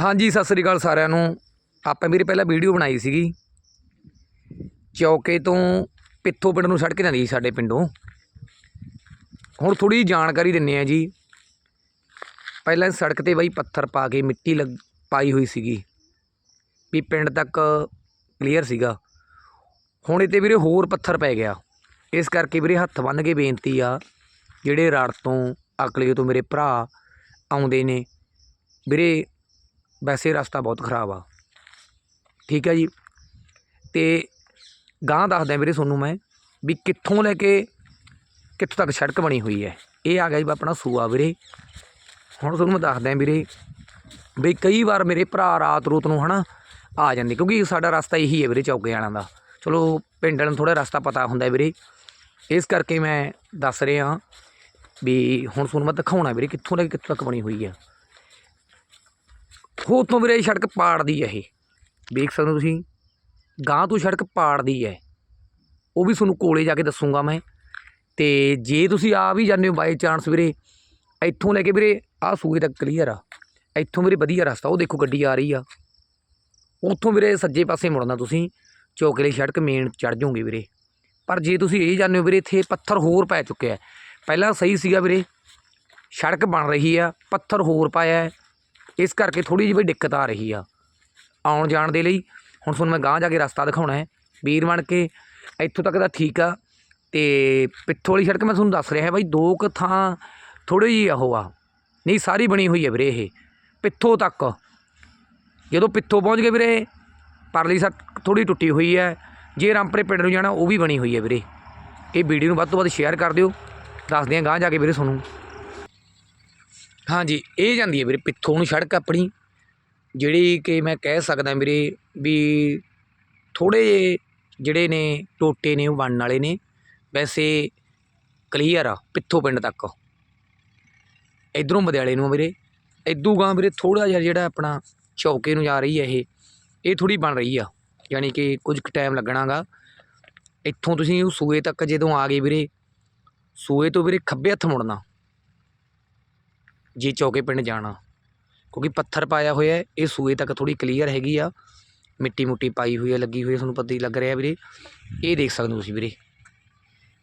ਹਾਂਜੀ, ਸਤਿ ਸ੍ਰੀ ਅਕਾਲ ਸਾਰਿਆਂ ਨੂੰ। ਆਪਾਂ ਵੀਰੇ ਪਹਿਲਾਂ ਵੀਡੀਓ ਬਣਾਈ ਸੀਗੀ। ਚੌਕੇ ਤੋਂ ਪਿੱਥੋਂ ਪਿੰਡ ਨੂੰ ਸੜਕ ਜਾਂਦੀ ਸੀ ਸਾਡੇ ਪਿੰਡੋਂ। ਹੁਣ ਥੋੜੀ ਜਾਣਕਾਰੀ ਦਿੰਨੇ ਆ ਜੀ। ਪਹਿਲਾਂ ਸੜਕ ਤੇ ਬਾਈ ਪੱਥਰ ਪਾ ਕੇ ਮਿੱਟੀ ਲੱਗ, ਪਾਈ ਹੋਈ ਸੀਗੀ। ਵੀ ਪਿੰਡ ਤੱਕ ਕਲੀਅਰ ਸੀਗਾ। ਹੁਣ ਇਹ 'ਤੇ ਵੀਰੇ ਹੋਰ ਪੱਥਰ ਪੈ ਗਿਆ। ਇਸ ਕਰਕੇ ਵੀਰੇ ਹੱਥ ਬੰਨ੍ਹ ਕੇ ਬੇਨਤੀ ਆ, ਜਿਹੜੇ ਰਾੜ ਤੋਂ ਅਕਲੇ ਤੋਂ ਮੇਰੇ ਭਰਾ ਆਉਂਦੇ ਨੇ। ਵੀਰੇ ਵੈਸੇ ਰਸਤਾ ਬਹੁਤ ਖਰਾਬ ਆ। ਠੀਕ ਹੈ ਜੀ? ਅਤੇ ਗਾਂ ਦੱਸਦਾ ਵੀਰੇ ਤੁਹਾਨੂੰ ਮੈਂ ਵੀ ਕਿੱਥੋਂ ਲੈ ਕੇ ਕਿੱਥੋਂ ਤੱਕ ਸੜਕ ਬਣੀ ਹੋਈ ਹੈ। ਇਹ ਆ ਗਿਆ ਜੀ ਆਪਣਾ ਸੂਆ ਵੀਰੇ। ਹੁਣ ਤੁਹਾਨੂੰ ਮੈਂ ਦੱਸਦਾ ਵੀਰੇ ਵੀ ਕਈ ਵਾਰ ਮੇਰੇ ਭਰਾ ਰਾਤ ਰੂਤ ਨੂੰ ਹਨਾ ਆ ਜਾਂਦੇ, ਕਿਉਂਕਿ ਸਾਡਾ ਰਸਤਾ ਇਹੀ ਹੈ ਵੀਰੇ ਚੌਕੇ ਵਾਲਿਆਂ ਦਾ। ਚਲੋ ਪਿੰਡ ਵਾਲਿਆਂ ਨੂੰ ਥੋੜਾ ਰਸਤਾ ਪਤਾ ਹੁੰਦਾ ਵੀਰੇ। ਇਸ ਕਰਕੇ ਮੈਂ ਦੱਸ ਰਿਹਾ ਵੀ ਹੁਣ ਤੁਹਾਨੂੰ ਮੈਂ ਦਿਖਾਉਣਾ ਵੀਰੇ ਕਿੱਥੋਂ ਲੈ ਕੇ ਕਿੱਥੋਂ ਤੱਕ ਬਣੀ ਹੋਈ ਹੈ। ਤੋਂ ਵੀਰੇ ਇਹ ਸੜਕ ਪਾੜਦੀ ਹੈ ਇਹ। ਵੇਖ ਸਕਦੇ ਹੋ ਤੁਸੀਂ ਗਾਂ ਤੋਂ ਸੜਕ ਪਾੜਦੀ ਹੈ ਉਹ ਵੀ ਤੁਹਾਨੂੰ ਕੋਲੇ ਜਾ ਕੇ ਦੱਸੂਗਾ ਮੈਂ। ਤੇ ਜੇ ਤੁਸੀਂ ਆ ਵੀ ਜਾਂਦੇ ਹੋ ਬਾਈ ਚਾਂਸ ਵੀਰੇ, ਇੱਥੋਂ ਲੈ ਕੇ ਵੀਰੇ, ਆਹ ਸੂਏ ਤੱਕ ਕਲੀਅਰ ਆ। ਇੱਥੋਂ ਵੀਰੇ ਵਧੀਆ ਰਸਤਾ, ਉਹ ਦੇਖੋ ਗੱਡੀ ਆ ਰਹੀ ਆ। ਉੱਥੋਂ ਵੀਰੇ ਸੱਜੇ ਪਾਸੇ ਮੁੜਨਾ ਤੁਸੀਂ, ਚੌਕਲੇ ਸੜਕ ਮੇਨ ਚੜ ਜਾਓਗੇ ਵੀਰੇ। ਪਰ ਜੇ ਤੁਸੀਂ ਇਹ ਜਾਂਦੇ ਹੋ ਵੀਰੇ, ਇੱਥੇ ਪੱਥਰ ਹੋਰ ਪੈ ਚੁੱਕਿਆ। ਪਹਿਲਾਂ ਸਹੀ ਸੀਗਾ ਵੀਰੇ, ਸੜਕ ਬਣ ਰਹੀ ਆ, ਪੱਥਰ ਹੋਰ ਪਾਇਆ। ਇਸ ਕਰਕੇ ਥੋੜੀ ਜਿਹੀ ਬਈ ਦਿੱਕਤ ਆ ਰਹੀ ਆ ਆਉਣ ਜਾਣ ਦੇ ਲਈ। ਹੁਣ ਤੁਹਾਨੂੰ ਮੈਂ ਗਾਂਹ ਜਾ ਕੇ ਰਸਤਾ ਦਿਖਾਉਣਾ ਹੈ। ਵੀਰ ਬਣ ਕੇ ਇੱਥੋਂ ਤੱਕ ਤਾਂ ਠੀਕ ਆ। ਤੇ ਪਿੱਥੋਂ ਵਾਲੀ ਸੜਕ ਮੈਂ ਤੁਹਾਨੂੰ ਦੱਸ ਰਿਹਾ ਬਾਈ, ਦੋ ਕੁ ਥਾਂ ਥੋੜੀ ਜਿਹੀ ਉਹ ਆ। ਨਹੀਂ, ਸਾਰੀ ਬਣੀ ਹੋਈ ਹੈ ਵੀਰੇ ਇਹ। ਪਿੱਥੋਂ ਤੱਕ। ਜਦੋਂ ਪਿੱਥੋਂ ਪਹੁੰਚ ਗਏ ਵੀਰੇ ਪਰਲੀ ਸੜਕ ਥੋੜੀ ਟੁੱਟੀ ਹੋਈ ਹੈ। ਜੇ ਰਾਮਪਰੇ ਪਿੰਡ ਨੂੰ ਜਾਣਾ, ਉਹ ਵੀ ਬਣੀ ਹੋਈ ਹੈ ਵੀਰੇ। ਇਹ ਵੀਡੀਓ ਨੂੰ ਵੱਧ ਤੋਂ ਵੱਧ ਸ਼ੇਅਰ ਕਰ ਦਿਓ। ਦੱਸਦੇ ਹਾਂ ਗਾਂਹ ਜਾ ਕੇ ਵੀਰੇ ਤੁਹਾਨੂੰ। ਹਾਂਜੀ ਇਹ ਜਾਂਦੀ ਹੈ ਵੀਰੇ ਪਿੱਥੋਂ ਨੂੰ ਸੜਕ ਆਪਣੀ, ਜਿਹੜੀ ਕਿ ਮੈਂ ਕਹਿ ਸਕਦਾ ਵੀਰੇ ਵੀ ਥੋੜ੍ਹੇ ਜਿਹੇ ਜਿਹੜੇ ਨੇ ਟੋਟੇ ਨੇ, ਉਹ ਬਣਨ ਵਾਲੇ ਨੇ, ਵੈਸੇ ਕਲੀਅਰ ਆ, ਪਿੱਥੋਂ ਪਿੰਡ ਤੱਕ। ਇਧਰੋਂ ਮਦਿਆਲੇ ਨੂੰ ਵੀਰੇ ਇਦੂ ਗਾਂ ਵੀਰੇ ਥੋੜ੍ਹਾ ਜਿਹਾ ਜਿਹੜਾ ਆਪਣਾ ਚੌਕੇ ਨੂੰ ਜਾ ਰਹੀ ਹੈ ਇਹ ਇਹ ਥੋੜੀ ਬਣ ਰਹੀ ਆ, ਯਾਨੀ ਕਿ ਕੁਝ ਕੁ ਟਾਈਮ ਲੱਗਣਾਗਾ। ਇੱਥੋਂ ਤੁਸੀਂ ਉਹ ਸੂਏ ਤੱਕ ਜਦੋਂ ਆ ਗਏ ਵੀਰੇ, ਸੂਏ ਤੋਂ ਵੀਰੇ ਖੱਬੇ ਹੱਥ ਮੁੜਨਾ। ਜੇ ਚੌਕੇ ਪਿੰਡ ਜਾਣਾ। ਕਿਉਂਕਿ ਪੱਥਰ ਪਾਇਆ ਹੋਇਆ ਇਹ ਸੂਏ ਤੱਕ ਥੋੜ੍ਹੀ ਕਲੀਅਰ ਹੈਗੀ ਆ। ਮਿੱਟੀ ਮੁੱਟੀ ਪਾਈ ਹੋਈ ਆ ਲੱਗੀ ਹੋਈ ਹੈ, ਤੁਹਾਨੂੰ ਪਤਾ ਹੀ ਲੱਗ ਰਿਹਾ ਵੀਰੇ। ਇਹ ਦੇਖ ਸਕਦੇ ਹੋ ਤੁਸੀਂ ਵੀਰੇ।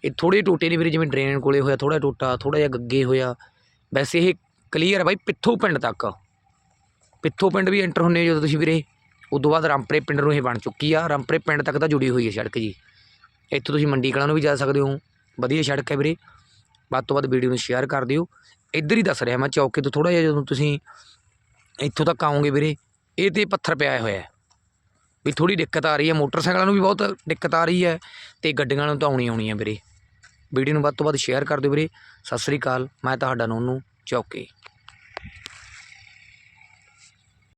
ਇਹ ਥੋੜੇ ਟੋਟੇ ਨੇ ਵੀਰੇ, ਜਿਵੇਂ ਡਰੇਨ ਕੋਲੇ ਹੋਇਆ ਥੋੜਾ ਟੋਟਾ, ਥੋੜ੍ਹਾ ਜਿਹਾ ਗੱਗੇ ਹੋਇਆ। ਵੈਸੇ ਇਹ ਕਲੀਅਰ ਹੈ ਬਾਈ, ਪਿੱਥੋਂ ਪਿੰਡ ਤੱਕ। ਪਿੱਥੋਂ ਪਿੰਡ ਵੀ ਐਂਟਰ ਹੁੰਨੇ ਜਦੋਂ ਤੁਸੀਂ ਵੀਰੇ। ਉਦੋਂ ਬਾਅਦ ਰਾਮਪਰੇ ਪਿੰਡ ਨੂੰ ਇਹ ਬਣ ਚੁੱਕੀ ਆ। ਰਾਮਪਰੇ ਪਿੰਡ ਤੱਕ ਤਾਂ ਜੁੜੀ ਹੋਈ ਹੈ ਸੜਕ ਜੀ। ਇੱਥੋਂ ਤੁਸੀਂ ਮੰਡੀ ਕਲਾਂ ਨੂੰ ਵੀ ਜਾ ਸਕਦੇ ਹੋ। ਵਧੀਆ ਸੜਕ ਹੈ ਵੀਰੇ। ਵੱਧ ਤੋਂ ਵੱਧ ਵੀਡੀਓ ਨੂੰ ਸ਼ੇਅਰ ਕਰ ਦਿਓ। ਇੱਧਰ ਹੀ ਦੱਸ ਰਿਹਾ ਮੈਂ ਚੌਕੇ ਤੋਂ ਥੋੜ੍ਹਾ ਜਿਹਾ ਜਦੋਂ ਤੁਸੀਂ ਇੱਥੋਂ ਤੱਕ ਆਓਗੇ ਵੀਰੇ, ਇਹ ਤੇ ਪੱਥਰ ਪਿਆ ਹੋਇਆ ਵੀ ਥੋੜ੍ਹੀ ਦਿੱਕਤ ਆ ਰਹੀ ਹੈ, ਮੋਟਰਸਾਈਕਲਾਂ ਨੂੰ ਵੀ ਬਹੁਤ ਦਿੱਕਤ ਆ ਰਹੀ ਹੈ ਅਤੇ ਗੱਡੀਆਂ ਨੂੰ ਤਾਂ ਆਉਣੀ ਆਉਣੀ ਹੈ ਵੀਰੇ। ਵੀਡੀਓ ਨੂੰ ਵੱਧ ਤੋਂ ਵੱਧ ਸ਼ੇਅਰ ਕਰ ਦਿਓ ਵੀਰੇ। ਸਤਿ ਸ੍ਰੀ ਅਕਾਲ, ਮੈਂ ਤੁਹਾਡਾ ਨੋਨੂ ਚੌਕੇ।